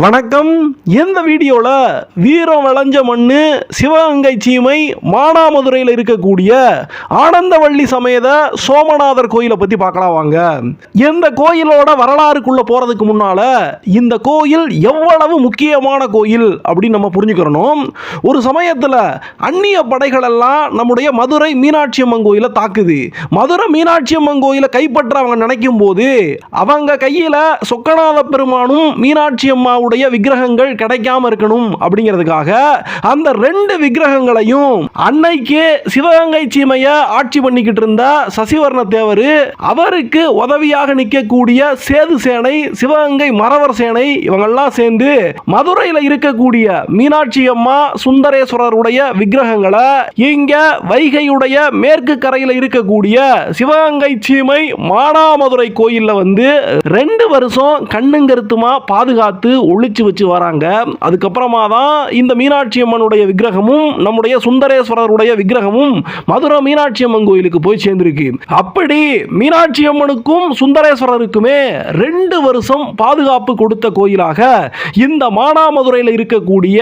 வணக்கம். இந்த வீடியோவில் வீரம் விளைஞ்ச மண்ணு சிவகங்கை சீமை மானாமதுரையில் இருக்கக்கூடிய ஆனந்தவள்ளி சமேத சோமநாதர் கோயிலை பற்றி பார்க்கலாம் வாங்க. இந்த கோயிலோட வரலாறுக்குள்ளே போகிறதுக்கு முன்னால் இந்த கோயில் எவ்வளவு முக்கியமான கோயில் அப்படின்னு நம்ம புரிஞ்சுக்கிறணும். ஒரு சமயத்தில் அந்நிய படைகள் எல்லாம் நம்முடைய மதுரை மீனாட்சி அம்மன் கோயிலை தாக்குது. மதுரை மீனாட்சி அம்மன் கோயிலை கைப்பற்ற அவங்க நினைக்கும் போது அவங்க கையில் சொக்கநாத பெருமானும் மீனாட்சி அம்மாவுடைய விக்கிரகங்கள் கிடைக்காம இருக்கணும் அப்படிங்கிறதுக்காக அந்த ரெண்டு விக்கிரகங்களையும் அன்னைக்கு சிவகங்கை சீமைய ஆட்சி பண்ணிக்கிட்டு இருந்த சசிவர்ண தேவர் அவருக்கு உதவியாக நிற்கக்கூடிய சேது சேனை சிவகங்கை மறவர் சேனை இவங்கெல்லாம் சேர்ந்து மதுரையில் இருக்கக்கூடிய மீனாட்சி அம்மா சுந்தரேஸ்வரருடைய விக்கிரகங்களை இங்க வைகையுடைய மேற்கு கரையில் இருக்கக்கூடிய சிவகங்கை சீமை மானாமதுரை கோயில்ல வந்து ரெண்டு வருஷம் கண்ணுங்கருத்துமா பாதுகாத்து ஒழிச்சு வச்சு வராங்க. அதுக்கப்புறமா தான் இந்த மீனாட்சி அம்மனுடைய விக்கிரகமும் நம்முடைய சுந்தரேஸ்வரருடைய விக்கிரகமும் மதுரை மீனாட்சி அம்மன் கோயிலுக்கு போய் சேர்ந்திருக்கு. அப்படி மீனாட்சி அம்மனுக்கும் சுந்தரேஸ்வரருக்குமே ரெண்டு வருஷம் பாதுகாப்பு கொடுத்த கோயிலாக இந்த மானாமதுரையில் இருக்கக்கூடிய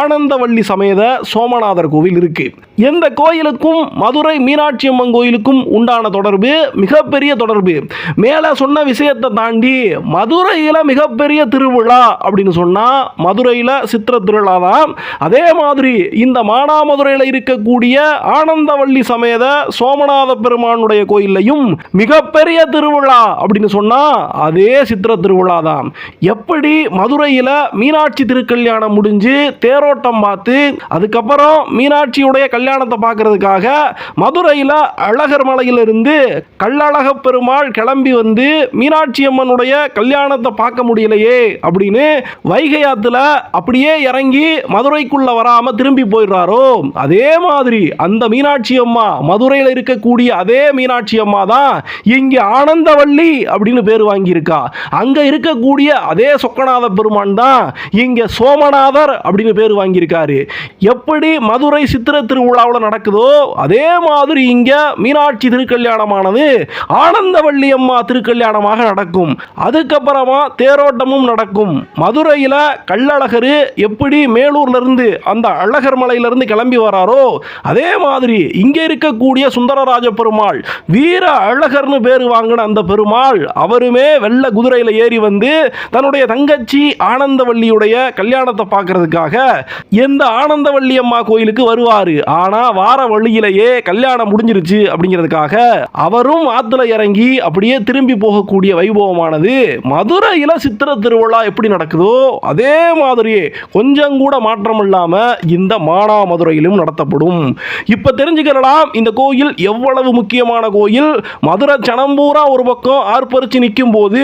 ஆனந்தவள்ளி சமேத சோமநாதர் கோவில் இருக்கு. எந்த கோயிலுக்கும் மதுரை மீனாட்சி அம்மன் கோயிலுக்கும் உண்டான தொடர்பு மிகப்பெரிய தொடர்பு. மேலே சொன்ன விஷயத்தை தாண்டி மதுரையில் மிகப்பெரிய திருவிழா அப்படின்னு சொன்னால் மதுரையில் சித்திர திருவிழா தான் அதே மாதிரி இந்த மானாமதுரையில் இருக்கக்கூடிய ஆனந்தவள்ளி சமேத சோமநாத பெருமானுடைய கோயிலையும் மிகப்பெரிய திருவிழா அப்படின்னு சொன்னால் அதே சித்திர திருவிழா தான் எப்படி மதுரையில் மீனாட்சி திருக்கல்யாணம் முடிஞ்சு தேரோட்டம் பார்த்து அதுக்கப்புறம் மீனாட்சியுடைய கல்யாணம் கல்யாணத்தை பார்க்கறதுக்காக மதுரையில் அழகர் மலையிலிருந்து கள்ளழக பெருமாள் கிளம்பி வந்து மீனாட்சி அம்மனுடைய கல்யாணத்தை பார்க்க முடியலையே அப்படின்னு வைகை ஆத்துல அப்படியே இறங்கி மதுரைக்குள்ள வராமல் திரும்பி போயிடுறாரோ? அதே மாதிரி அந்த மீனாட்சி அம்மா மதுரையில் இருக்கக்கூடிய அதே மீனாட்சி அம்மா தான் இங்கே ஆனந்தவள்ளி அப்படின்னு பேர் வாங்கியிருக்கா. அங்க இருக்கக்கூடிய அதே சொக்கநாத பெருமான் தான் இங்க சோமநாதர் அப்படின்னு பேர் வாங்கியிருக்காரு. எப்படி மதுரை சித்திர திருவிழாவில் நடக்குதோ அதே மாதிரி இங்க மீனாட்சி திருக்கல்யாணமானது ஆனந்தவள்ளி அம்மா திருக்கல்யாணமாக நடக்கும். அதுக்கப்புறமா தேரோட்டமும் நடக்கும். மதுரையில் கள்ளழகர் எப்படி மேலூர்ல இருந்து அந்த அழகர் மலையில இருந்து கிளம்பி வராரோ அதே மாதிரி இங்கே இருக்கக்கூடிய சுந்தரராஜ பெருமாள் வீர அழகர்னு பேர் வாங்கின அந்த பெருமாள் அவருமே வெள்ள குதிரையில் ஏறி வந்து தன்னுடைய தங்கச்சி ஆனந்தவள்ளியுடைய கல்யாணத்தை பார்க்கறதுக்காக எந்த ஆனந்தவள்ளி அம்மா கோயிலுக்கு வருவார்? ஆனா வார வழியிலேயே கல்யாணம் முடிஞ்சிருச்சு அப்படிங்கிறதுக்காக அவரும் ஆத்துல இறங்கி அப்படியே திரும்பி போகக்கூடிய வைபவமானது மதுரையில் சித்திர திருவிழா எப்படி நடக்குதோ அதே மாதிரியே கொஞ்சம் கூட மாற்றம் இல்லாம இந்த மானாமதுரையிலும் நடத்தப்படும். இப்ப தெரிஞ்சுக்கலாம் இந்த கோயில் எவ்வளவு முக்கியமான கோயில்? மதுரை சனம்பூரா ஒரு பக்கம் ஆர்ப்பரிச்சு நிற்கும் போது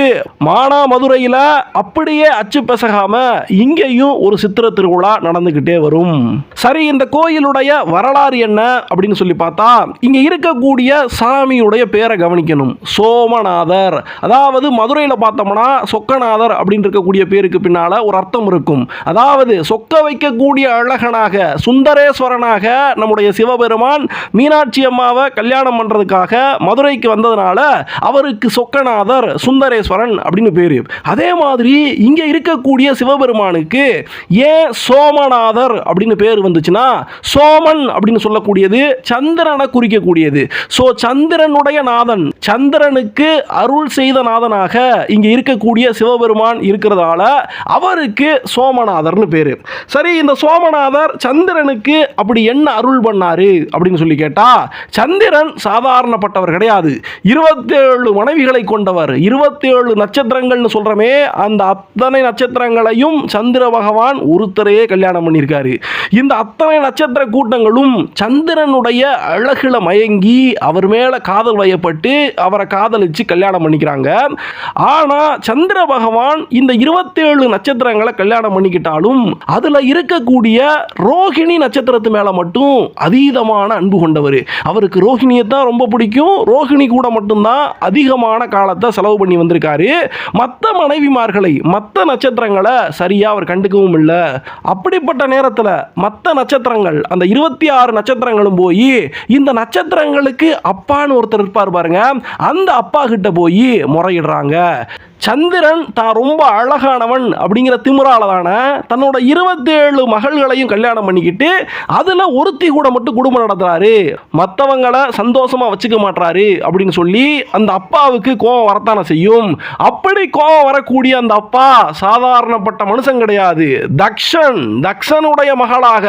மானாமதுரையில் அப்படியே அச்சு பெசகாம இங்கேயும் ஒரு சித்திர திருவிழா நடந்துகிட்டே வரும். சரி இந்த கோயிலுடைய வர வரலாறு என்ன அப்படின்னு சொல்லி பார்த்தா இங்கே இருக்கக்கூடிய சாமியுடைய பேரை கவனிக்கணும். சோமநாதர். அதாவது மதுரையில் பார்த்தோம்னா சொக்கநாதர் அப்படின்னு இருக்கக்கூடிய பேருக்கு பின்னால ஒரு அர்த்தம் இருக்கும். அதாவது சொக்க வைக்கக்கூடிய அழகனாக சுந்தரேஸ்வரனாக நம்முடைய சிவபெருமான் மீனாட்சி அம்மாவை கல்யாணம் பண்றதுக்காக மதுரைக்கு வந்ததுனால அவருக்கு சொக்கநாதர் சுந்தரேஸ்வரன் அப்படின்னு பேரு. அதே மாதிரி இங்க இருக்கக்கூடிய சிவபெருமானுக்கு ஏன் சோமநாதர் அப்படின்னு பேர் வந்துச்சுன்னா சோமன் அப்படின்னு சொல்லக்கூடியது சந்திரனை குறிக்கக்கூடியது. ஸோ சந்திரனுடைய நாதன் சந்திரனுக்கு அருள் செய்த நாதனாக இங்கே இருக்கக்கூடிய சிவபெருமான் இருக்கிறதால அவருக்கு சோமநாதர்னு பேர். சரி இந்த சோமநாதர் சந்திரனுக்கு அப்படி என்ன அருள் பண்ணாரு அப்படின்னு சொல்லி கேட்டா சந்திரன் சாதாரணப்பட்டவர் கிடையாது. இருபத்தேழு மனைவிகளை கொண்டவர். இருபத்தேழு நட்சத்திரங்கள்னு சொல்றமே அந்த அத்தனை நட்சத்திரங்களையும் சந்திர பகவான் ஒருத்தரையே கல்யாணம் பண்ணியிருக்காரு. இந்த அத்தனை நட்சத்திர கூட்டங்களும் சந்திரனுடைய அழகுல மயங்கி அவர் மேல காதல் வயப்பட்டு அவரை காதலிச்சு கல்யாணம் பண்ணிக்கிறாங்க. ஆனா சந்திர பகவான் இந்த இருபத்தேழு நட்சத்திரங்களை கல்யாணம் பண்ணிக்கிட்டாலும் அதுல இருக்கக்கூடிய ரோகிணி நட்சத்திரத்து மேல மட்டும் அதீதமான அன்பு கொண்டவர். அவருக்கு ரோஹிணியை தான் ரொம்ப பிடிக்கும். ரோஹிணி கூட மட்டும்தான் அதிகமான காலத்தை செலவு பண்ணி வந்திருக்காரு. மற்ற மனைவிமார்களை மற்ற நட்சத்திரங்களை சரியா அவர் கண்டுக்கவும் இல்லை. அப்படிப்பட்ட நேரத்தில் மற்ற நட்சத்திரங்கள் அந்த இருபத்தி ஆறு நட்சத்திரங்களும் போய் இந்த நட்சத்திரங்களுக்கு அப்பான்னு ஒருத்தர் இருப்பார் பாருங்க. அந்த அப்பா கிட்ட போய் முறையிடுறாங்க. சந்திரன் தான் ரொம்ப அழகானவன் அப்படிங்கிற திமிரால தானே தன்னோட இருபத்தேழு மகள்களையும் கல்யாணம் பண்ணிக்கிட்டு அதில் ஒருத்தி கூட மட்டும் குடும்பம் நடத்துகிறாரு மற்றவங்களை சந்தோஷமாக வச்சுக்க மாட்டாரு அப்படின்னு சொல்லி அந்த அப்பாவுக்கு கோபம் வரத்தானே செய்யும். அப்படி கோபம் வரக்கூடிய அந்த அப்பா சாதாரணப்பட்ட மனுஷன் கிடையாது. தக்ஷன் தக்ஷனுடைய மகளாக.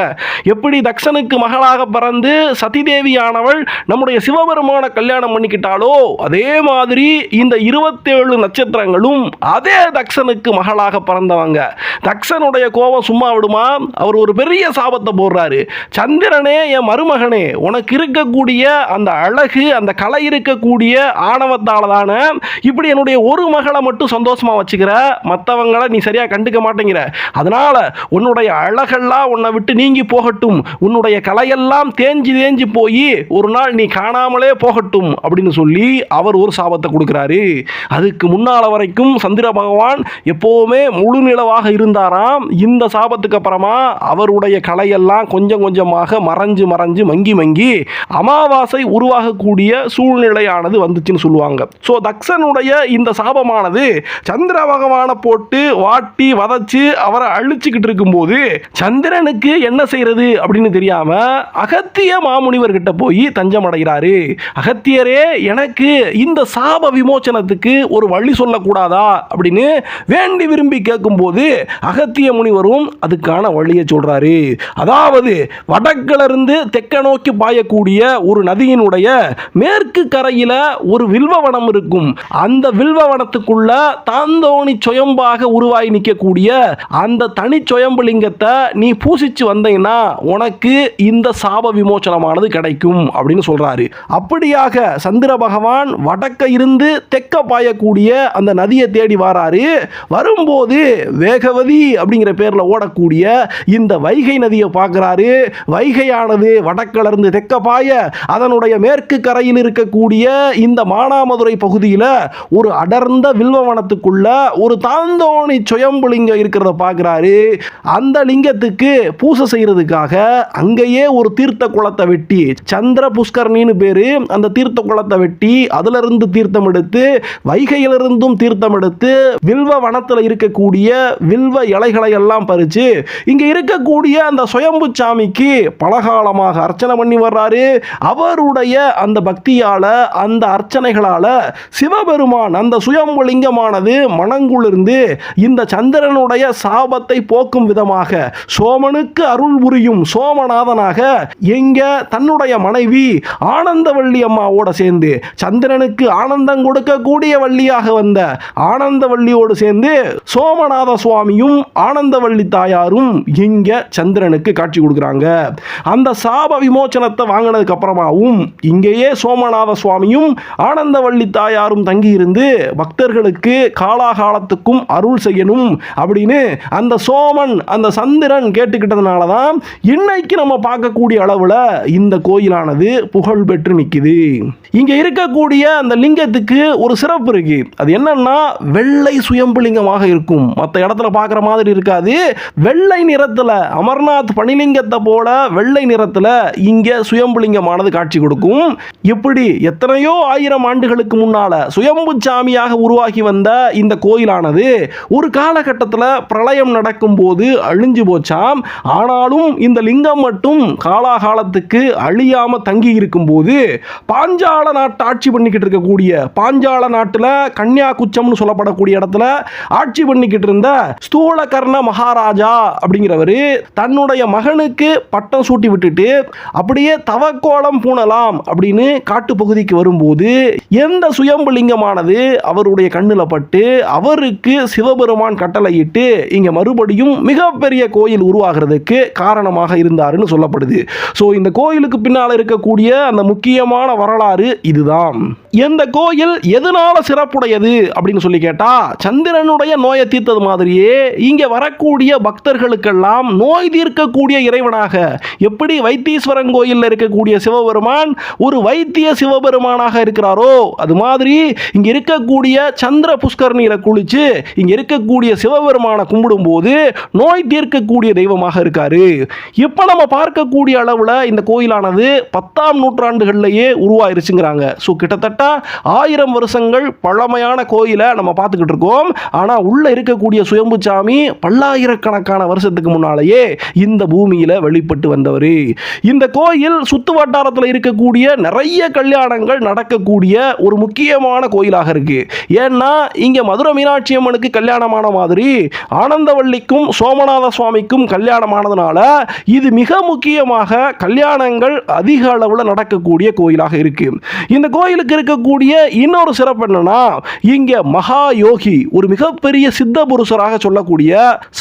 எப்படி தக்ஷனுக்கு மகளாக பிறந்து சதிதேவியானவள் நம்முடைய சிவபெருமான கல்யாணம் பண்ணிக்கிட்டாலோ அதே மாதிரி இந்த இருபத்தேழு நட்சத்திரங்கள் நட்சத்திரங்களும் அதே தக்ஷனுக்கு மகளாக பிறந்தவங்க. தக்ஷனுடைய கோபம் சும்மா விடுமா? அவர் ஒரு பெரிய சாபத்தை போடுறாரு. சந்திரனே என் மருமகனே உனக்கு இருக்கக்கூடிய அந்த அழகு அந்த கலை இருக்கக்கூடிய ஆணவத்தால் தானே இப்படி என்னுடைய ஒரு மகளை மட்டும் சந்தோஷமாக வச்சுக்கிற? மற்றவங்களை நீ சரியாக கண்டுக்க மாட்டேங்கிற. அதனால் உன்னுடைய அழகெல்லாம் உன்னை விட்டு நீங்கி போகட்டும். உன்னுடைய கலையெல்லாம் தேஞ்சி தேஞ்சு போய் ஒரு நாள் நீ காணாமலே போகட்டும் அப்படின்னு சொல்லி அவர் ஒரு சாபத்தை கொடுக்குறாரு. அதுக்கு முன்னால் வரைக்கும் சந்திர பகவான் எப்போவுமே முழு நிலவாக இருந்தாராம். இந்த சாபத்துக்கு அப்புறமா அவருடைய கலையெல்லாம் கொஞ்சம் கொஞ்சமாக மறைஞ்சு மறைஞ்சு மங்கி மங்கி அமாவாசை உருவாகக்கூடிய சூழ்நிலையானது வந்துச்சுன்னு சொல்லுவாங்க. ஸோ தக்ஷனுடைய இந்த சாபமானது சந்திர பகவானை போட்டு வாட்டி வதச்சு அவரை அழிச்சுக்கிட்டு இருக்கும்போது சந்திரனுக்கு என்ன செய்யறது அப்படின்னு தெரியாம அகத்திய மாமுனிவர்கிட்ட போய் தஞ்சம் அடைகிறாரு அகத்தியரே எனக்கு இந்த சாப விமோச்சனத்துக்கு ஒரு வழி சொல்லக்கூடாது அப்படின்னு வேண்டி விரும்பி கேட்கும்போது அகத்திய முனிவரும் அதுக்கான வழியை சொல்றாரு. அதாவது வடக்கிலிருந்து தெற்க நோக்கி பாயக்கூடிய ஒரு நதியினுடைய மேற்கு கரையில் ஒரு வில்வவனம் இருக்கும். அந்த வில்வவனத்துக்குள்ள தாந்தோணி சுயம்பாக உருவாகி நிற்கக்கூடிய அந்த தனி சுயம்புலிங்கத்தை நீ பூசிச்சு வந்தீங்கன்னா உனக்கு இந்த சாப விமோச்சனமானது கிடைக்கும் அப்படின்னு சொல்றாரு. அப்படியாக சந்திர பகவான் வடக்க இருந்து தெற்க பாயக்கூடிய அந்த நதி நதியை தேடி வராரு. வரும்போது வேகவதி அப்படிங்கிற பேர்ல ஓடக்கூடிய இந்த வைகை நதியை பார்க்குறாரு. வைகையானது வடக்கில் இருந்து தெற்க பாய அதனுடைய மேற்கு கரையில் இருக்கக்கூடிய இந்த மானாமதுரை பகுதியில் ஒரு அடர்ந்த வில்வவனத்துக்குள்ள ஒரு தாந்தோணி சுயம்புலிங்கம் இருக்கிறத பார்க்குறாரு. அந்த லிங்கத்துக்கு பூசை செய்யறதுக்காக அங்கேயே ஒரு தீர்த்த குளத்தை வெட்டி சந்திர புஷ்கரணின்னு பேரு அந்த தீர்த்த குளத்தை வெட்டி அதுல இருந்து தீர்த்தம் எடுத்து வைகையிலிருந்தும் தீர்த்தம் எடுத்து வில்வ வனத்தில் இருக்கக்கூடிய வில்வ இலைகளை எல்லாம் பறிச்சு இங்க இருக்கக்கூடிய அந்த சுயம்பு சாமிக்கு பலகாலமாக அர்ச்சனை பண்ணி வர்றாரு. அவருடைய அந்த பக்தியால அந்த அர்ச்சனைகளால சிவபெருமான் அந்த சுயம்புலிங்கமானது மனங்குளிர்ந்து இந்த சந்திரனுடைய சாபத்தை போக்கும் விதமாக சோமனுக்கு அருள் புரியும் சோமநாதனாக எங்க தன்னுடைய மனைவி ஆனந்தவள்ளி அம்மாவோட சேர்ந்து சந்திரனுக்கு ஆனந்தம் கொடுக்கக்கூடிய வள்ளியாக வந்த ஆனந்தவள்ளியோடு சேர்ந்து சோமநாத சுவாமியும் ஆனந்தவள்ளி தாயாரும் இங்க சந்திரனுக்கு காட்சி கொடுக்குறாங்க. அந்த சாப விமோச்சனத்தை வாங்கினதுக்கு அப்புறமாவும் இங்கேயே சோமநாத சுவாமியும் ஆனந்தவள்ளி தாயாரும் தங்கியிருந்து பக்தர்களுக்கு காலாகாலத்துக்கும் அருள் செய்யணும் அப்படின்னு அந்த சோமன் அந்த சந்திரன் கேட்டுக்கிட்டதுனால தான் இன்னைக்கு நம்ம பார்க்கக்கூடிய அளவில் இந்த கோயிலானது புகழ் பெற்று நிற்குது இங்கே இருக்கக்கூடிய அந்த லிங்கத்துக்கு ஒரு சிறப்பு இருக்கு. அது என்னன்னா வெள்ளை சுயம்புலிங்கமாக இருக்கும். மற்ற இடத்துல பார்க்குற மாதிரி இருக்காது. வெள்ளை நிறத்தில் அமர்நாத் பனிலிங்கத்தை போல வெள்ளை நிறத்தில் இங்கே சுயம்புலிங்கமானது காட்சி கொடுக்கும். இப்படி எத்தனையோ ஆயிரம் ஆண்டுகளுக்கு முன்னால் சுயம்பு சாமியாக உருவாகி வந்த இந்த கோயிலானது ஒரு காலகட்டத்தில் பிரளயம் நடக்கும்போது அழிஞ்சு போச்சாம். ஆனாலும் இந்த லிங்கம் மட்டும் காலாகாலத்துக்கு அழியாம தங்கி இருக்கும்போது பாஞ்சால நாட்டை ஆட்சி பண்ணிக்கிட்டு இருக்கக்கூடிய பாஞ்சால நாட்டில் வம்சம்னு சொல்லப்படக்கூடிய இடத்துல ஆட்சி பண்ணிக்கிட்டு இருந்த ஸ்தூலகர்ண மகாராஜா அப்படிங்கிறவர் தன்னுடைய மகனுக்கு பட்டம் சூட்டி விட்டுட்டு அப்படியே தவக்கோலம் பூணலாம் அப்படின்னு காட்டு பகுதிக்கு வரும்போது எந்த சுயம்பு லிங்கமானது அவருடைய கண்ணில் பட்டு அவருக்கு சிவபெருமான் கட்டளையிட்டு இங்கே மறுபடியும் மிகப்பெரிய கோயில் உருவாகிறதுக்கு காரணமாக இருந்தாருன்னு சொல்லப்படுது. ஸோ இந்த கோயிலுக்கு பின்னால் இருக்கக்கூடிய அந்த முக்கியமான வரலாறு இதுதான். எந்த கோயில் எதனால சிறப்புடையது? அப்படின்னு சொல்லி கேட்டா சந்திரனுடைய நோயை தீர்த்தது மாதிரியே இங்கே வரக்கூடிய பக்தர்களுக்கெல்லாம் நோய் தீர்க்கக்கூடிய இறைவனாக எப்படி வைத்தீஸ்வரன் கோயிலில் இருக்கக்கூடிய சிவபெருமான் ஒரு வைத்திய சிவபெருமானாக இருக்கிறாரோ அது மாதிரி இங்க இருக்கக்கூடிய சந்திர புஷ்கரணியில குளிச்சு இங்க இருக்கக்கூடிய சிவபெருமானை கும்பிடும்போது நோய் தீர்க்கக்கூடிய தெய்வமாக இருக்காரு. இப்போ நம்ம பார்க்கக்கூடிய அளவில் இந்த கோயிலானது பத்தாம் நூற்றாண்டுகள்லேயே உருவாயிருச்சுங்கிறாங்க. ஸோ கிட்டத்தட்ட ஆயிரம் வருஷங்கள் பழமையான கோயில் கோயிலை நம்ம பார்த்துக்கிட்டு இருக்கோம். ஆனால் உள்ளே இருக்கக்கூடிய சுயம்பு சாமி பல்லாயிரக்கணக்கான வருஷத்துக்கு முன்னாலேயே இந்த பூமியில் வெளிப்பட்டு வந்தவர். இந்த கோயில் சுத்து வட்டாரத்தில் இருக்கக்கூடிய நிறைய கல்யாணங்கள் நடக்கக்கூடிய ஒரு முக்கியமான கோயிலாக இருக்கு. ஏன்னா இங்கே மதுரை மீனாட்சி அம்மனுக்கு கல்யாணமான மாதிரி ஆனந்தவள்ளிக்கும் சோமநாத சுவாமிக்கும் கல்யாணமானதுனால இது மிக முக்கியமாக கல்யாணங்கள் அதிக அளவில் நடக்கக்கூடிய கோயிலாக இருக்கு. இந்த கோயிலுக்கு இருக்கக்கூடிய இன்னொரு சிறப்பு என்னன்னா இங்கே மகா யோகி ஒரு மிகப்பெரிய சித்த புருஷராக சொல்லக்கூடிய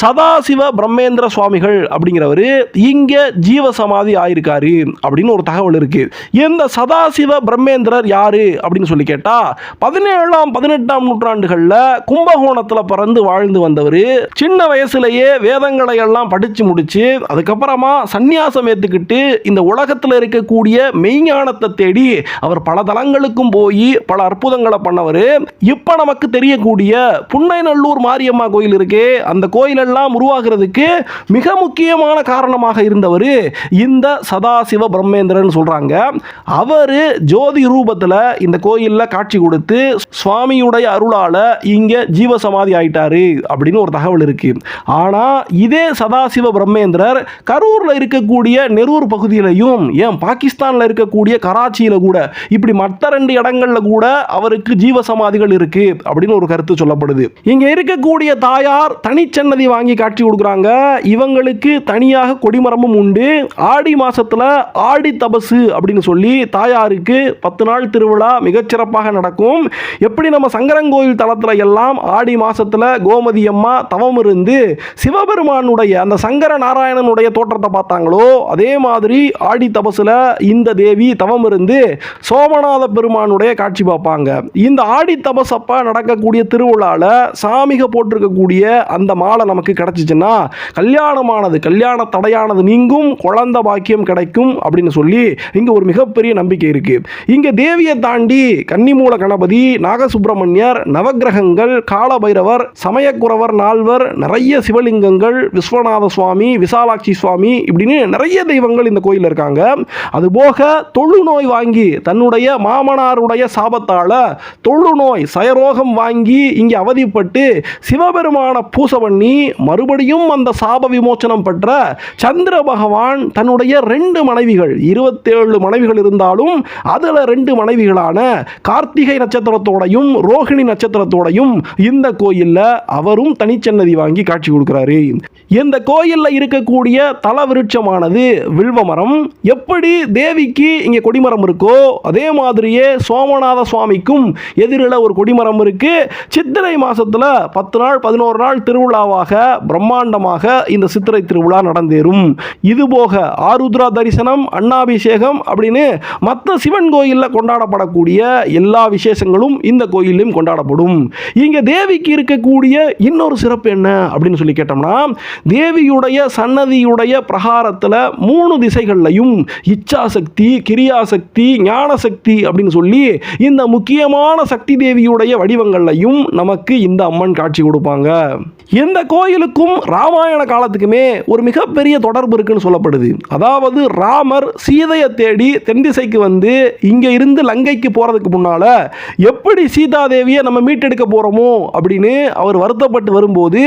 சதாசிவ பிரம்மேந்திர சுவாமிகள் அப்படிங்கிறவர் இங்க ஜீவ சமாதி ஆயிருக்காரு அப்படின்னு ஒரு தகவல் இருக்கு. இந்த சதாசிவ பிரம்மேந்திரர் யாரு அப்படின்னு சொல்லி கேட்டா பதினேழாம் பதினெட்டாம் நூற்றாண்டுகளில் கும்பகோணத்தில் பிறந்து வாழ்ந்து வந்தவர் சின்ன வயசுலயே வேதங்களை எல்லாம் படிச்சு முடிச்சு அதுக்கப்புறமா சந்நியாசம் ஏத்துக்கிட்டு இந்த உலகத்தில் இருக்கக்கூடிய மெய்ஞானத்தை தேடி அவர் பல தலங்களுக்கும் போய் பல அற்புதங்களை பண்ணவர். இப்போ நமக்கு தெரியக்கூடிய புன்னைநல்லூர் மாரியம்மா கோயில் இருக்கே அந்த கோயிலெல்லாம் உருவாகிறதுக்கு மிக முக்கியமான காரணமாக இருந்தவர் இந்த சதாசிவ பிரம்மேந்திரன் சொல்கிறாங்க அவர் ஜோதி ரூபத்தில் இந்த கோயிலில் காட்சி கொடுத்து சுவாமியுடைய அருளால் இங்கே ஜீவசமாதி ஆயிட்டாரு அப்படின்னு ஒரு தகவல் இருக்கு. ஆனால் இதே சதாசிவ பிரம்மேந்திரர் கரூரில் இருக்கக்கூடிய நெரூர் பகுதியிலையும் ஏன் பாகிஸ்தானில் இருக்கக்கூடிய கராச்சியில் கூட இப்படி மற்ற ரெண்டு இடங்கள்ல கூட அவருக்கு ஜீவசமாதிகள் இருக்கு. அப்படின்னு ஒரு கருத்து சொல்லப்படுது. இங்க இருக்கக்கூடிய தாயார் தனிச்சன்னதி வாங்கி காட்சி கொடுக்குறாங்க. இவங்களுக்கு தனியாக கொடிமரமும் உண்டு. ஆடி மாசத்துல ஆடி தபசு அப்படின்னு சொல்லி தாயாருக்கு பத்து நாள் திருவிழா மிகச்சிறப்பாக நடக்கும். எப்படி நம்ம சங்கரங்கோயில் தளத்துல எல்லாம் ஆடி மாசத்துல கோமதி அம்மா தவம் இருந்து சிவபெருமானுடைய அந்த சங்கர நாராயணனுடைய தோற்றத்தை பார்த்தாங்களோ அதே மாதிரி ஆடி தபசுல இந்த தேவி தவம் இருந்து சோமநாத பெருமானுடைய காட்சி பார்ப்பாங்க. இந்த ஆடி தபசப்ப நடக்கக்கூடிய திருவிழால சாமிக போட்டிருக்கக்கூடிய அந்த மாலை நமக்கு கிடச்சிச்சின்னா கல்யாணமானது கல்யாண தடையானது நீங்கும் குழந்த பாக்கியம் கிடைக்கும் அப்படின்னு சொல்லி இங்க ஒரு மிகப்பெரிய நம்பிக்கை இருக்கு. இங்க தேவியை தாண்டி கன்னிமூல கணபதி நாகசுப்பிரமணியர் நவக்கிரகங்கள் காலபைரவர் சமயக்குறவர் நால்வர் நிறைய சிவலிங்கங்கள் விஸ்வநாத சுவாமி விசாலாட்சி சுவாமி இப்படின்னு நிறைய தெய்வங்கள் இந்த கோயிலில் இருக்காங்க. அதுபோக தொழுநோய் வாங்கி தன்னுடைய மாமனாருடைய சாபத்தால தொழுநோய் சயரோகம் வாங்கி இங்கே அவதிப்பட்டு சிவபெருமான பூசை பண்ணி மறுபடியும் அந்த சாப விமோச்சனம் பெற்ற சந்திர பகவான் தன்னுடைய ரெண்டு மனைவிகள் இருபத்தேழு மனைவிகள் இருந்தாலும் அதில் ரெண்டு மனைவிகளான கார்த்திகை நட்சத்திரத்தோடையும் ரோகிணி நட்சத்திரத்தோடையும் இந்த கோயிலில் அவரும் தனிச்சன்னதி வாங்கி காட்சி கொடுக்கிறாரு. இந்த கோயிலில் இருக்கக்கூடிய தல விருட்சமானது வில்வமரம். எப்படி தேவிக்கு இங்கே கொடிமரம் இருக்கோ அதே மாதிரியே சோமநாத சுவாமிக்கும் எதிரில் ஒரு கொடிமரம் இருக்கு சித்திரை மாசத்துல பத்து நாள் பதினோரு நாள் திருவிழாவாக பிரம்மாண்டமாக இந்த சித்திரை திருவிழா நடந்தேறும். இது போக ஆருத்ரா தரிசனம் அண்ணாபிஷேகம் அப்படின்னு மற்ற சிவன் கோயிலில் கொண்டாடப்படக்கூடிய எல்லா விசேஷங்களும் இந்த கோயிலையும் கொண்டாடப்படும். இங்க தேவிக்கு இருக்கக்கூடிய இன்னொரு சிறப்பு என்ன அப்படின்னு சொல்லி கேட்டோம்னா தேவியுடைய சன்னதியுடைய பிரகாரத்தில் மூணு திசைகள்லையும் இச்சாசக்தி கிரியாசக்தி ஞானசக்தி அப்படின்னு சொல்லி இந்த முக்கியமான சக்தி தேவியுடைய வடிவ வடிவங்கள்லையும் நமக்கு இந்த அம்மன் காட்சி கொடுப்பாங்க. இந்த கோயிலுக்கும் ராமாயண காலத்துக்குமே ஒரு மிகப்பெரிய தொடர்பு இருக்குன்னு சொல்லப்படுது. அதாவது ராமர் சீதையை தேடி தென் திசைக்கு வந்து இங்கே இருந்து லங்கைக்கு போகிறதுக்கு முன்னால் எப்படி சீதாதேவியை நம்ம மீட்டெடுக்க போகிறோமோ அப்படின்னு அவர் வருத்தப்பட்டு வரும்போது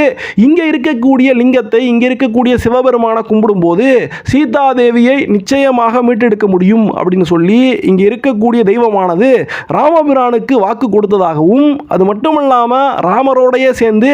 இங்கே இருக்கக்கூடிய லிங்கத்தை இங்கே இருக்கக்கூடிய சிவபெருமானை கும்பிடும்போது சீதாதேவியை நிச்சயமாக மீட்டெடுக்க முடியும் அப்படின்னு சொல்லி இங்கே இருக்கக்கூடிய தெய்வமானது ராமபிரானுக்கு வாக்கு கொடுத்ததாகவும் அது மட்டும் இல்லாமல் ராமரோடையே சேர்ந்து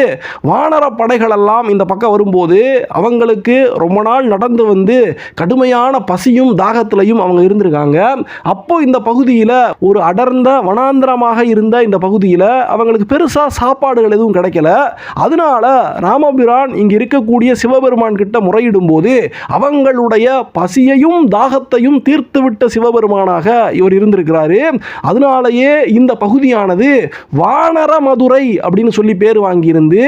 வானர படைகளெல்லாம் இந்த பக்கம் வரும்போது அவங்களுக்கு ரொம்ப நாள் நடந்து வந்து கடுமையான பசியும் தாகத்திலையும் அவங்க இருந்திருக்காங்க. அப்போ இந்த பகுதியில் ஒரு அடர்ந்த வனாந்திரமாக இருந்த இந்த பகுதியில் அவங்களுக்கு பெருசாக சாப்பாடுகள் எதுவும் கிடைக்கல. அதனால ராமபிரான் இங்கே இருக்கக்கூடிய சிவபெருமான் கிட்ட முறையிடும் போது அவங்களுடைய பசியையும் தாகத்தையும் தீர்த்துவிட்ட சிவபெருமானாக இவர் இருந்திருக்கிறாரு. அதனாலேயே இந்த பகுதியானது வா வானர மதுரை அப்படின்னு சொல்லி பேர் வாங்கியிருந்து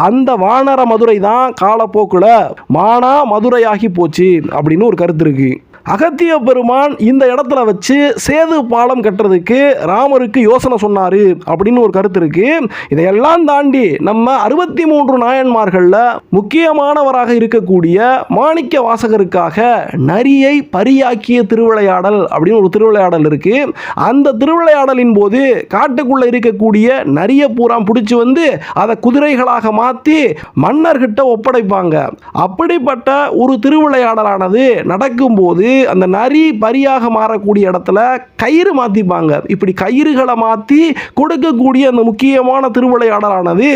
அந்த வானர மதுரை தான் காலப்போக்கில் மானா மதுரையாகி போச்சு அப்படின்னு ஒரு கருத்து இருக்குது அகத்திய பெருமான் இந்த இடத்துல வச்சு சேது பாலம் கட்டுறதுக்கு ராமருக்கு யோசனை சொன்னார் அப்படின்னு ஒரு கருத்து இருக்குது இதையெல்லாம் தாண்டி நம்ம அறுபத்தி மூன்று நாயன்மார்களில் முக்கியமானவராக இருக்கக்கூடிய மாணிக்க வாசகருக்காக நரியை பரியாக்கிய திருவிளையாடல் அப்படின்னு ஒரு திருவிளையாடல் இருக்குது அந்த திருவிளையாடலின் போது காட்டுக்குள்ளே இருக்கக்கூடிய நரிய பூராம் பிடிச்சி வந்து அதை குதிரைகளாக மாற்றி மன்னர்கிட்ட ஒப்படைப்பாங்க. அப்படிப்பட்ட ஒரு திருவிளையாடலானது நடக்கும்போது அந்த நரி பரியாக மாறக்கூடிய இடத்துல கயிறு மாற்றிப்பாங்க இப்படி கயிறுகளை மாற்றி கொடுக்கக்கூடிய அந்த முக்கியமான திருவிளையாடலானது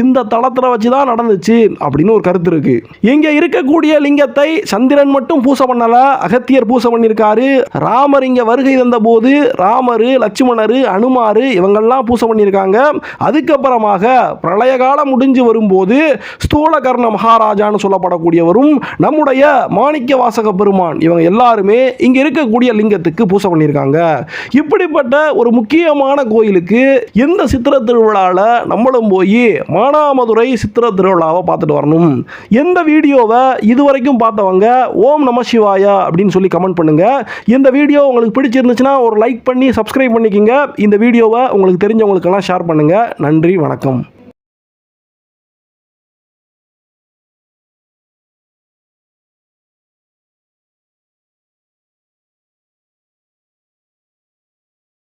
இந்த தளத்தில் வச்சு தான் நடந்துச்சு அப்படின்னு ஒரு கருத்து இருக்குது இங்கே இருக்கக்கூடிய லிங்கத்தை சந்திரன் மட்டும் பூசை பண்ணலை அகத்தியர் பூசை பண்ணியிருக்காரு. ராமர் இங்கே வருகை தந்த போது ராமர் லட்சுமணர் அனுமார் இவங்கெல்லாம் பூசை பண்ணியிருக்காங்க. அதுக்கப்புறமாக பிரளய காலம் முடிஞ்சு வரும்போது ஸ்தூலகர்ண மகாராஜான்னு சொல்லப்படக்கூடியவரும் நம்முடைய மாணிக்க வாசக பெருமான் இவங்க எல்லாருமே இங்கே இருக்கக்கூடிய லிங்கத்துக்கு பூசை பண்ணியிருக்காங்க. இப்படிப்பட்ட ஒரு முக்கியமான கோயிலுக்கு எந்த சித்திர திருவிழாவில் நம்மளும் போய் மானாமதுரை சித்திர திருவிழாவை பார்த்துட்டு வரணும். எந்த வீடியோவை இதுவரைக்கும் பார்த்தவங்க ஓம் நம சிவாயா அப்படின்னு சொல்லி கமெண்ட் பண்ணுங்க. இந்த வீடியோ உங்களுக்கு பிடிச்சிருந்துச்சுன்னா ஒரு லைக் பண்ணி சப்ஸ்கிரைப் பண்ணிக்கிங்க. இந்த வீடியோவை உங்களுக்கு தெரிஞ்சவங்களுக்கெல்லாம் ஷேர் பண்ணுங்கள் நன்றி வணக்கம்.